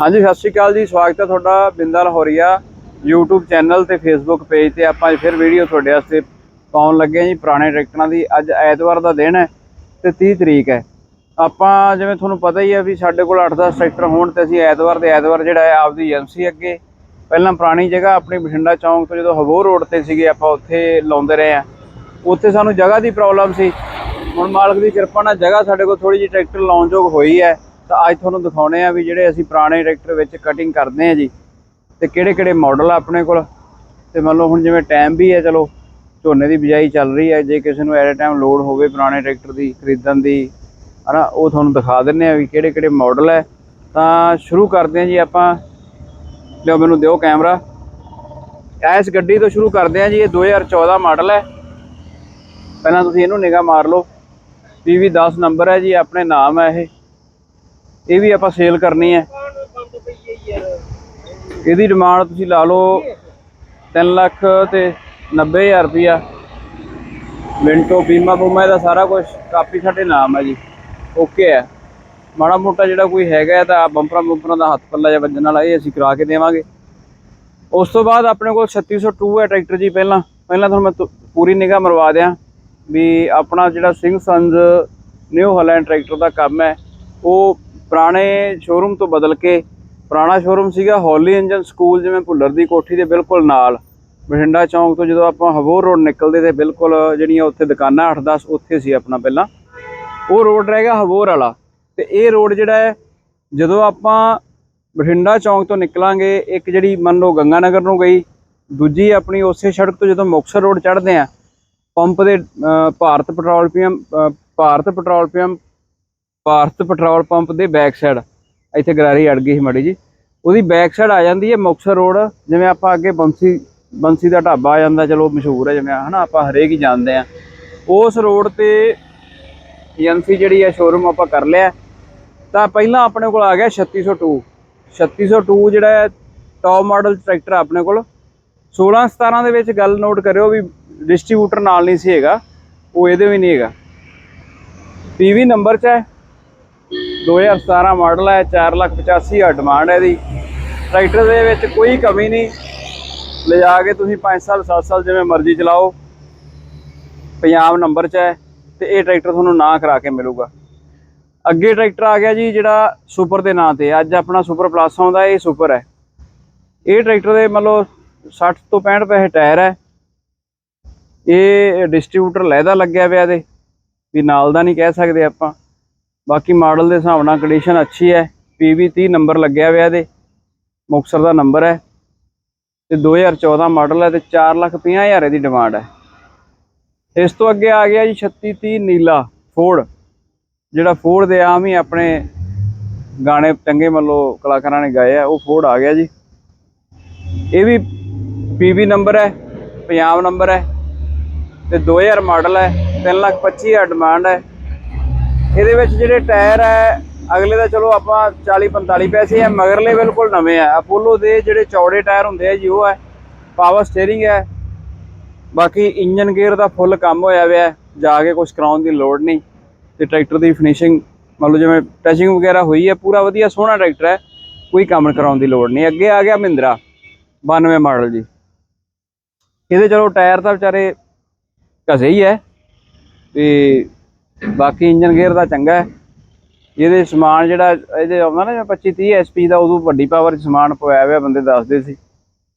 ਹਾਂਜੀ, ਸਤਿ ਸ਼੍ਰੀ ਅਕਾਲ ਜੀ। ਸਵਾਗਤ ਹੈ ਤੁਹਾਡਾ ਬਿੰਦਾ ਲਹੌਰੀਆ YouTube ਚੈਨਲ ਤੇ Facebook ਪੇਜ ਤੇ। ਆਪਾਂ ਫਿਰ ਵੀਡੀਓ ਤੁਹਾਡੇ ਵਾਸਤੇ ਪਾਉਣ ਲੱਗੇ ਹਾਂ ਜੀ, ਪੁਰਾਣੇ ਟਰੈਕਟਰਾਂ ਦੀ। ਅੱਜ ਐਤਵਾਰ ਦਾ ਦਿਨ ਹੈ ਤੇ 30 ਤਰੀਕ ਹੈ। ਆਪਾਂ ਜਿਵੇਂ ਤੁਹਾਨੂੰ ਪਤਾ ਹੀ ਹੈ ਵੀ ਸਾਡੇ ਕੋਲ 8-10 ਟਰੈਕਟਰ ਹੋਣ ਤੇ ਅਸੀਂ ਐਤਵਾਰ ਦੇ ਐਤਵਾਰ ਜਿਹੜਾ ਹੈ ਆਪਦੀ ਏਜੰਸੀ ਅੱਗੇ, ਪਹਿਲਾਂ ਪੁਰਾਣੀ ਜਗ੍ਹਾ ਆਪਣੀ ਬਠਿੰਡਾ ਚੌਂਕ ਤੋਂ ਜਦੋਂ ਹਬੋਰ ਰੋਡ ਤੇ ਸੀਗੇ, ਆਪਾਂ ਉੱਥੇ ਲਾਉਂਦੇ ਰਹੇ ਆ ਉੱਥੇ ਸਾਨੂੰ ਜਗ੍ਹਾ ਦੀ ਪ੍ਰੋਬਲਮ ਸੀ। ਹੁਣ ਮਾਲਕ ਦੀ ਕਿਰਪਾ ਨਾਲ ਜਗ੍ਹਾ ਸਾਡੇ ਕੋਲ ਥੋੜੀ ਜਿਹੀ ਟਰੈਕਟਰ ਲਾਉਣ ਯੋਗ ਹੋਈ ਹੈ। ਤਾਂ ਅੱਜ ਤੁਹਾਨੂੰ ਦਿਖਾਉਣੇ ਆ ਵੀ ਜਿਹੜੇ ਅਸੀਂ ਪੁਰਾਣੇ ਟਰੈਕਟਰ ਵਿੱਚ ਕਟਿੰਗ ਕਰਦੇ ਆ ਜੀ ਤੇ ਕਿਹੜੇ ਕਿਹੜੇ ਮਾਡਲ ਆ ਆਪਣੇ ਕੋਲ। ਤੇ ਮੰਨ ਲਓ ਹੁਣ ਜਿਵੇਂ ਟਾਈਮ ਵੀ ਹੈ, ਚਲੋ, ਝੋਨੇ ਦੀ ਬਿਜਾਈ ਚੱਲ ਰਹੀ ਹੈ, ਜੇ ਕਿਸੇ ਨੂੰ ਐਟ ਟਾਈਮ ਲੋਡ ਹੋਵੇ ਪੁਰਾਣੇ ਟਰੈਕਟਰ ਦੀ ਖਰੀਦਣ ਦੀ, ਹਨਾ, ਉਹ ਤੁਹਾਨੂੰ ਦਿਖਾ ਦਿੰਨੇ ਆ ਵੀ ਕਿਹੜੇ ਕਿਹੜੇ ਮਾਡਲ ਹੈ। ਤਾਂ ਸ਼ੁਰੂ ਕਰਦੇ ਆ ਜੀ ਆਪਾਂ। ਲਿਓ ਮੈਨੂੰ ਦਿਓ ਕੈਮਰਾ ਇਸ ਗੱਡੀ ਤੋਂ ਸ਼ੁਰੂ ਕਰਦੇ ਆ ਜੀ, ਇਹ 2014 ਮਾਡਲ ਹੈ। ਪਹਿਲਾਂ ਤੁਸੀਂ ਇਹਨੂੰ ਨਿਗਾਹ ਮਾਰ ਲਓ। PV 10 ਨੰਬਰ ਹੈ ਜੀ, ਆਪਣੇ ਨਾਮ ਹੈ ਇਹ। ਇਹ ਵੀ ਆਪਾਂ ਸੇਲ ਕਰਨੀ ਹੈ। ਇਹਦੀ ਡਿਮਾਂਡ ਤੁਸੀਂ ਲਾ ਲਓ 3 ਲੱਖ ਤੇ 90000 ਰੁਪਿਆ ਮਿੰਟੋ, ਬੀਮਾ, ਬੂਮਾ ਦਾ ਸਾਰਾ ਕੁਝ ਕਾਪੀ ਸਾਡੇ ਨਾਮ ਹੈ ਜੀ। ਓਕੇ ਹੈ। ਮਾੜਾ ਮੋਟਾ ਜਿਹੜਾ ਕੋਈ ਹੈਗਾ ਤਾਂ ਬੰਪਰਾਂ ਬੰਪਰਾਂ ਦਾ ਹੱਥ ਪੱਲਾ ਜਾਂ ਵੱਜਣ ਵਾਲਾ, ਇਹ ਅਸੀਂ ਕਰਾ ਕੇ ਦੇਵਾਂਗੇ। ਉਸ ਤੋਂ ਬਾਅਦ ਆਪਣੇ ਕੋਲ 3602 ਹੈ ਟਰੈਕਟਰ ਜੀ ਪਹਿਲਾਂ। ਪਹਿਲਾਂ ਤੁਹਾਨੂੰ ਮੈਂ ਪੂਰੀ ਨਿਗਾਹ ਮਰਵਾ ਦਿਆਂ ਵੀ ਆਪਣਾ ਜਿਹੜਾ Singh sons New Holland tractor ਦਾ ਕੰਮ ਹੈ, ਉਹ ਪੁਰਾਣੇ ਸ਼ੋਰੂਮ ਤੋਂ ਬਦਲ ਕੇ ਪੁਰਾਣਾ ਸ਼ੋਰੂਮ ਸੀਗਾ ਹੌਲੀ ਇੰਜਨ ਸਕੂਲ ਜਿਵੇਂ ਭੁੱਲਰ ਦੀ ਕੋਠੀ ਦੇ ਬਿਲਕੁਲ ਨਾਲ। ਬਠਿੰਡਾ ਚੌਂਕ ਤੋਂ ਜਦੋਂ ਆਪਾਂ ਹਬੋਰ ਰੋਡ ਨਿਕਲਦੇ ਤੇ ਬਿਲਕੁਲ ਜਿਹੜੀਆਂ ਉੱਥੇ ਦੁਕਾਨਾਂ 8-10 ਉੱਥੇ ਸੀ ਆਪਣਾ ਪਹਿਲਾਂ। ਉਹ ਰੋਡ ਰਹਿ ਗਿਆ ਹਬੋਰ ਵਾਲਾ। ਤੇ ਇਹ ਰੋਡ ਜਿਹੜਾ ਹੈ, ਜਦੋਂ ਆਪਾਂ ਬਠਿੰਡਾ ਚੌਂਕ ਤੋਂ ਨਿਕਲਾਂਗੇ, ਇੱਕ ਜਿਹੜੀ ਮੰਨ ਲਓ ਗੰਗਾ ਨਗਰ ਨੂੰ ਗਈ, ਦੂਜੀ ਆਪਣੀ ਉਸੇ ਸੜਕ ਤੋਂ ਜਦੋਂ ਮੁਕਤਸਰ ਰੋਡ ਚੜ੍ਹਦੇ ਆ, ਪੰਪ ਦੇ Bharat petrol pump Bharat petrol pump Bharat petrol pump ਦੇ ਬੈਕ ਸਾਈਡ ਇੱਥੇ ਗਰਾਰੀ ਅੜ ਗਈ ਸੀ ਮੜੀ ਜੀ ਉਹਦੀ ਬੈਕ ਸਾਈਡ ਆ ਜਾਂਦੀ ਹੈ ਮੁਕਤਸਰ ਰੋਡ। ਜਿਵੇਂ ਆਪਾਂ ਅੱਗੇ ਬੰਸੀ ਬੰਸੀ ਦਾ ਢਾਬਾ ਆ ਜਾਂਦਾ, ਚਲੋ ਮਸ਼ਹੂਰ ਹੈ ਜਿਵੇਂ, ਹਨਾ, ਆਪਾਂ ਹਰੇਕ ਹੀ ਜਾਣਦੇ ਆ ਉਸ ਰੋਡ ਤੇ ਏਜੰਸੀ ਜਿਹੜੀ ਹੈ ਸ਼ੋਰੂਮ ਆਪਾਂ ਕਰ ਲਿਆ। ਤਾਂ ਪਹਿਲਾਂ ਆਪਣੇ ਕੋਲ ਆ ਗਿਆ 3602 3602 ਜਿਹੜਾ ਹੈ ਟੌਪ ਮਾਡਲ ਟਰੈਕਟਰ ਆਪਣੇ ਕੋਲ। 16 17 ਦੇ ਵਿੱਚ ਗੱਲ ਨੋਟ ਕਰਿਓ ਵੀ ਡਿਸਟ੍ਰੀਬਿਊਟਰ ਨਾਲ ਨਹੀਂ ਸੀ ਹੈਗਾ। ਉਹ ਇਹਦੇ ਵੀ ਨਹੀਂ ਹੈਗਾ। ਪੀਵੀ ਨੰਬਰ 'ਚ ਹੈ। 2017 ਮਾਡਲ ਹੈ 485000 ਡਿਮਾਂਡ ਹੈ ਇਹਦੀ। ਟਰੈਕਟਰ ਦੇ ਵਿੱਚ ਕੋਈ ਕਮੀ ਨਹੀਂ। ਲਿਜਾ ਕੇ ਤੁਸੀਂ 5 ਸਾਲ 7 ਸਾਲ ਜਿਵੇਂ ਮਰਜ਼ੀ ਚਲਾਓ। ਪੰਜਾਬ ਨੰਬਰ 'ਚ ਹੈ ਤੇ ਇਹ ਟਰੈਕਟਰ ਤੁਹਾਨੂੰ ਨਾ ਕਰਾ ਕੇ ਮਿਲੂਗਾ। ਅੱਗੇ ਟਰੈਕਟਰ ਆ ਗਿਆ ਜੀ, ਜਿਹੜਾ ਸੁਪਰ ਦੇ ਨਾਂ ਤੇ ਅੱਜ ਆਪਣਾ ਸੁਪਰ ਪਲੱਸ ਆਉਂਦਾ, ਇਹ ਸੁਪਰ ਹੈ। ਇਹ ਟਰੈਕਟਰ ਦੇ ਮਤਲਬ ਲਓ 60 ਤੋਂ 65 ਪੈਸੇ ਟਾਇਰ ਹੈ। ਇਹ ਡਿਸਟ੍ਰੀਬਿਊਟਰ ਲਹਿਦਾ ਲੱਗਿਆ ਪਿਆ ਇਹਦੇ। ਵੀ ਨਾਲ ਦਾ ਨਹੀਂ ਕਹਿ ਸਕਦੇ ਆਪਾਂ। ਬਾਕੀ ਮਾਡਲ ਦੇ ਹਿਸਾਬ ਨਾਲ ਕੰਡੀਸ਼ਨ ਅੱਛੀ ਹੈ, PV 30 ਨੰਬਰ ਲੱਗਿਆ ਹੋਇਆ ਇਹਦੇ, ਮੁਕਤਸਰ ਦਾ ਨੰਬਰ ਹੈ। ਤੇ 2014 ਮਾਡਲ ਹੈ ਤੇ 450000 ਦੀ ਡਿਮਾਂਡ ਹੈ। ਇਸ ਤੋਂ ਅੱਗੇ ਆ ਗਿਆ ਜੀ 3630 ਨੀਲਾ ਫੋਰਡ ਜਿਹੜਾ ਫੋਰਡ ਦੇ ਆਮ ਹੀ ਆਪਣੇ ਗਾਣੇ ਚੰਗੇ ਮੱਲੋ ਕਲਾਕਾਰਾਂ ਨੇ ਗਾਏ ਆ, ਉਹ ਫੋਰਡ ਆ ਗਿਆ ਜੀ। ਇਹ ਵੀ PV ਨੰਬਰ ਹੈ, ਪੰਜਾਬ ਨੰਬਰ ਹੈ। ਤੇ 2000 ਮਾਡਲ ਹੈ 325000 ਡਿਮਾਂਡ ਹੈ। ਇਹਦੇ ਵਿੱਚ ਜਿਹੜੇ ਟਾਇਰ ਹੈ, ਅਗਲੇ ਦਾ ਚਲੋ ਆਪਾਂ 40 45 ਪੈਸੇ ਆ ਮਗਰਲੇ ਬਿਲਕੁਲ ਨਵੇਂ ਆ ਅਪੋਲੋ ਦੇ ਜਿਹੜੇ ਚੌੜੇ ਟਾਇਰ ਹੁੰਦੇ ਆ ਜੀ, ਉਹ ਹੈ ਪਾਵਰ ਸਟੀਅਰਿੰਗ ਹੈ। ਬਾਕੀ ਇੰਜਨ ਗੇਅਰ ਦਾ ਫੁੱਲ ਕੰਮ ਹੋਇਆ ਹੋਇਆ ਜਾ ਕੇ ਕੁਝ ਕਰਾਉਣ ਦੀ ਲੋੜ ਨਹੀਂ। ਤੇ ਟਰੈਕਟਰ ਦੀ ਫਿਨਿਸ਼ਿੰਗ ਮੰਨ ਲਓ ਜਿਵੇਂ ਟਚਿੰਗ ਵਗੈਰਾ ਹੋਈ ਹੈ, ਪੂਰਾ ਵਧੀਆ ਸੋਹਣਾ ਟਰੈਕਟਰ ਹੈ, ਕੋਈ ਕੰਮ ਕਰਾਉਣ ਦੀ ਲੋੜ ਨਹੀਂ। ਅੱਗੇ ਆ ਗਿਆ ਮਹਿੰਦਰਾ 92 ਮਾਡਲ ਜੀ। ਇਹਦੇ ਚਲੋ ਟਾਇਰ ਤਾਂ ਵਿਚਾਰੇ ਘਸੇ ਹੀ ਹੈ। ਤੇ ਬਾਕੀ ਇੰਜਨ ਗੇਅਰ ਦਾ ਚੰਗਾ ਹੈ। ਇਹਦੇ ਸਮਾਨ ਜਿਹੜਾ, ਇਹਦੇ ਆਉਂਦਾ ਨਾ ਜਿਵੇਂ 25 30 ਐਸਪੀ ਦਾ, ਉਦੋਂ ਵੱਡੀ ਪਾਵਰ 'ਚ ਸਮਾਨ ਪਵਾਇਆ ਹੋਇਆ ਬੰਦੇ ਦੱਸਦੇ ਸੀ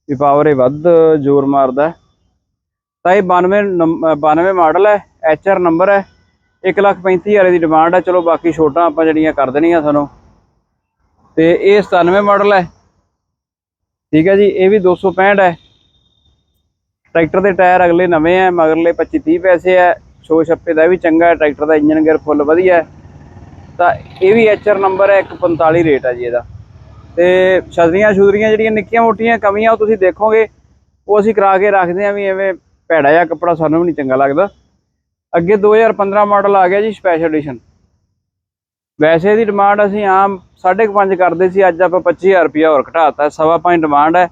ਵੀ ਪਾਵਰ ਇਹ ਵੱਧ ਜ਼ੋਰ ਮਾਰਦਾ ਤਾਂ ਇਹ 92 ਨੰਬ- ਅਹ 92 ਮਾਡਲ ਹੈ ਐਚਆਰ ਨੰਬਰ ਹੈ 135000 ਦੀ ਡਿਮਾਂਡ ਹੈ। ਚਲੋ ਬਾਕੀ ਛੋਟਾਂ ਆਪਾਂ ਜਿਹੜੀਆਂ ਕਰ ਦੇਣੀਆਂ ਤੁਹਾਨੂੰ। ਤੇ ਇਹ 97 ਮਾਡਲ ਹੈ। ਠੀਕ ਹੈ ਜੀ, ਇਹ ਵੀ 265 ਹੈ। ਟਰੈਕਟਰ ਦੇ ਟਾਇਰ ਅਗਲੇ ਨਵੇਂ ਹੈ, ਮਗਰਲੇ 25 30 ਪੈਸੇ ਹੈ। ਸ਼ੋ ਛੱਪੇ ਦਾ ਵੀ ਚੰਗਾ ਹੈ, ਟਰੈਕਟਰ ਦਾ ਇੰਜਨ ਗੇਅਰ ਫੁੱਲ ਵਧੀਆ ਹੈ, ਤਾਂ ਇਹ ਵੀ ਐਚਆਰ ਨੰਬਰ ਹੈ 145 ਰੇਟ ਹੈ ਜੀ ਇਹਦਾ। ਤੇ ਛਤਰੀਆਂ ਛੁਦਰੀਆਂ ਜਿਹੜੀਆਂ ਨਿੱਕੀਆਂ ਮੋਟੀਆਂ ਕਮੀਆਂ ਉਹ ਤੁਸੀਂ ਦੇਖੋਗੇ, ਉਹ ਅਸੀਂ ਕਰਾ ਕੇ ਰੱਖਦੇ ਆਂ ਵੀ ਐਵੇਂ ਭੈੜਾ ਜਿਹਾ ਕੱਪੜਾ ਸਾਨੂੰ ਵੀ ਨਹੀਂ ਚੰਗਾ ਲੱਗਦਾ। ਅੱਗੇ 2015 ਮਾਡਲ ਆ ਗਿਆ ਜੀ ਸਪੈਸ਼ਲ ਐਡੀਸ਼ਨ ਵੈਸੇ ਦੀ ਡਿਮਾਂਡ ਅਸੀਂ ਆਮ 5.5 ਕਰਦੇ ਸੀ, ਅੱਜ ਆਪਾਂ 25000 ਰੁਪਇਆ ਹੋਰ ਘਟਾਤਾ, ਸਵਾ ਪੰਜ ਡਿਮਾਂਡ ਹੈ।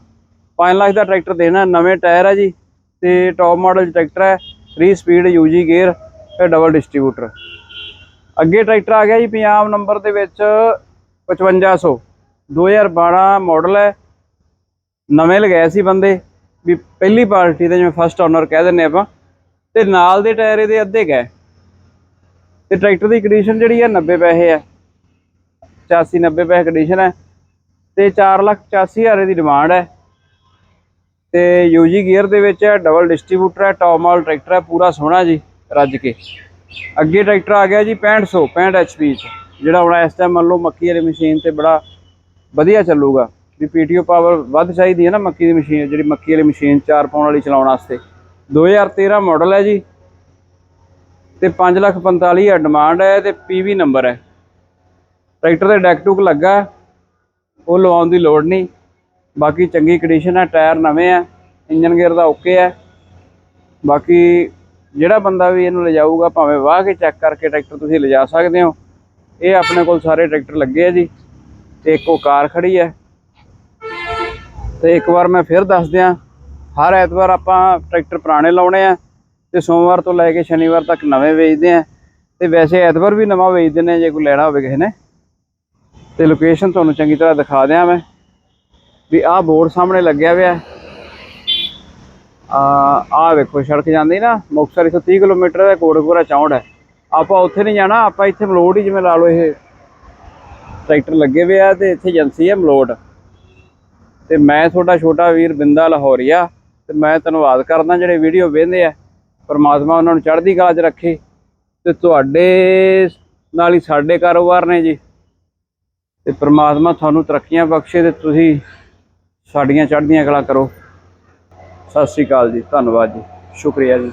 5 ਲੱਖ ਦਾ ਟਰੈਕਟਰ ਦੇਣਾ, ਨਵੇਂ ਟਾਇਰ ਹੈ ਜੀ, ਤੇ ਟੌਪ ਮਾਡਲ ਟਰੈਕਟਰ ਹੈ। 3 ਸਪੀਡ ਯੂਜੀ ਗੇਅਰ ਤੇ ਡਬਲ ਡਿਸਟ੍ਰੀਬਿਊਟਰ ਅੱਗੇ ਟਰੈਕਟਰ ਆ ਗਿਆ ਜੀ, ਪੰਜਾਬ ਨੰਬਰ ਦੇ ਵਿੱਚ 5500 2012 ਮਾਡਲ ਹੈ। ਨਵੇਂ ਲਗਾਏ ਸੀ ਬੰਦੇ, ਵੀ ਪਹਿਲੀ ਪਾਰਟੀ ਦੇ ਜਿਵੇਂ ਫਸਟ ਓਨਰ ਕਹਿ ਦਿੰਨੇ ਆਪਾਂ, ਤੇ ਨਾਲ ਦੇ ਟਾਇਰ ਇਹਦੇ ਅੱਧੇ ਗਏ ਤੇ ਟਰੈਕਟਰ ਦੀ ਕੰਡੀਸ਼ਨ ਜਿਹੜੀ ਹੈ 90 ਪੈਸੇ ਹੈ। 85 90 ਪੈਸੇ ਕੰਡੀਸ਼ਨ ਹੈ। ਤੇ 485000 ਦੀ ਡਿਮਾਂਡ ਹੈ। ਤੇ ਯੂਜੀ ਗੀਅਰ ਦੇ ਵਿੱਚ ਹੈ ਡਬਲ ਡਿਸਟ੍ਰੀਬਿਊਟਰ ਹੈ ਟੌਪ ਮਾਲ ਟਰੈਕਟਰ ਹੈ, ਪੂਰਾ ਸੋਹਣਾ ਜੀ, ਰੱਜ ਕੇ। ਅੱਗੇ ਟਰੈਕਟਰ ਆ ਗਿਆ ਜੀ 6500 65 HP ਚ, ਜਿਹੜਾ ਹੁਣ ਇਸ ਟਾਈਮ ਮੰਨ ਲਓ ਮੱਕੀ ਵਾਲੀ ਮਸ਼ੀਨ ਤੇ ਬੜਾ ਵਧੀਆ ਚੱਲੂਗਾ। ਵੀ ਪੀਟੀਓ ਪਾਵਰ ਵੱਧ ਚਾਹੀਦੀ ਹੈ ਨਾ ਮੱਕੀ ਦੀ ਮਸ਼ੀਨ ਜਿਹੜੀ ਮੱਕੀ ਵਾਲੀ ਮਸ਼ੀਨ ਚਾਰ ਪਾਉਣ ਵਾਲੀ ਚਲਾਉਣ ਵਾਸਤੇ। 2013 ਮਾਡਲ ਹੈ ਜੀ, ਤੇ 545000 ਡਿਮਾਂਡ ਹੈ ਤੇ ਪੀਵੀ ਨੰਬਰ ਹੈ। ਟਰੈਕਟਰ ਦੇ ਡੈਕ ਟੂਕ ਲੱਗਾ, ਉਹ ਲਵਾਉਣ ਦੀ ਲੋੜ ਨਹੀਂ। ਬਾਕੀ ਚੰਗੀ ਕੰਡੀਸ਼ਨ ਹੈ ਟਾਇਰ ਨਵੇਂ ਆ ਇੰਜਨ ਗੇਅਰ ਦਾ ਓਕੇ ਹੈ। ਬਾਕੀ ਜਿਹੜਾ ਬੰਦਾ ਵੀ ਇਹਨੂੰ ਲਿਜਾਊਗਾ, ਭਾਵੇਂ ਵਾਹ ਕੇ ਚੈੱਕ ਕਰਕੇ ਟਰੈਕਟਰ ਤੁਸੀਂ ਲਿਜਾ ਸਕਦੇ ਹੋ। ਇਹ ਆਪਣੇ ਕੋਲ ਸਾਰੇ ਟਰੈਕਟਰ ਲੱਗੇ ਆ ਜੀ, ਤੇ ਇੱਕ ਉਹ ਕਾਰ ਖੜੀ ਹੈ। ਤੇ ਇੱਕ ਵਾਰ ਮੈਂ ਫਿਰ ਦੱਸ ਦਿਆਂ ਹਰ ਐਤਵਾਰ ਆਪਾਂ ਟਰੈਕਟਰ ਪੁਰਾਣੇ ਲਾਉਣੇ ਆ, ਤੇ ਸੋਮਵਾਰ ਤੋਂ ਲੈ ਕੇ ਸ਼ਨੀਵਾਰ ਤੱਕ ਨਵੇਂ ਵੇਚਦੇ ਆ। ਤੇ ਵੈਸੇ ਐਤਵਾਰ ਵੀ ਨਵਾਂ ਵੇਚ ਦਿੰਦੇ ਆ, ਜੇ ਕੋਈ ਲੈਣਾ ਹੋਵੇ ਕਿਸੇ ਨੇ। ਤੇ ਲੋਕੇਸ਼ਨ ਤੁਹਾਨੂੰ ਚੰਗੀ ਤਰ੍ਹਾਂ ਦਿਖਾ ਦਿਆਂ ਮੈਂ। ਵੀ ਆਹ ਬੋਰਡ ਸਾਹਮਣੇ ਲੱਗਿਆ ਹੋਇਆ ਆ, ਆਹ ਵੇਖੋ, ਸੜਕ ਜਾਂਦੀ ਨਾ, ਮੁਕਤਸਰ ਇੱਥੋਂ 30 ਕਿਲੋਮੀਟਰ ਹੈ, ਕੋਟਕਪੂਰਾ 64 ਹੈ। ਆਪਾਂ ਉੱਥੇ ਨਹੀਂ ਜਾਣਾ, ਆਪਾਂ ਇੱਥੇ ਮਲੋੜ ਹੀ ਜਿਵੇਂ ਲਾ ਲਓ, ਇਹ ਟਰੈਕਟਰ ਲੱਗੇ ਹੋਏ ਆ ਤੇ ਇੱਥੇ ਏਜੰਸੀ ਹੈ ਮਲੋੜ ਤੇ ਮੈਂ ਤੁਹਾਡਾ ਛੋਟਾ ਵੀਰ ਬਿੰਦਾ ਲਾਹੌਰੀਆ, ਤੇ ਮੈਂ ਧੰਨਵਾਦ ਕਰਦਾ ਜਿਹੜੇ ਵੀਡੀਓ ਵੇਖਦੇ ਆ। ਪਰਮਾਤਮਾ ਉਹਨਾਂ ਨੂੰ ਚੜ੍ਹਦੀ ਕਲਾ 'ਚ ਰੱਖੇ ਤੇ ਤੁਹਾਡੇ ਨਾਲ ਹੀ ਸਾਡੇ ਕਾਰੋਬਾਰ ਨੇ ਜੀ। ਤੇ ਪਰਮਾਤਮਾ ਤੁਹਾਨੂੰ ਤਰੱਕੀਆਂ ਬਖਸ਼ੇ ਤੇ ਤੁਸੀਂ ਸਾਡੀਆਂ ਚੜ੍ਹਦੀਆਂ ਕਲਾ ਕਰੋ। ਸਤਿ ਸ੍ਰੀ ਅਕਾਲ ਜੀ ਧੰਨਵਾਦ ਜੀ। ਸ਼ੁਕਰੀਆ ਜੀ।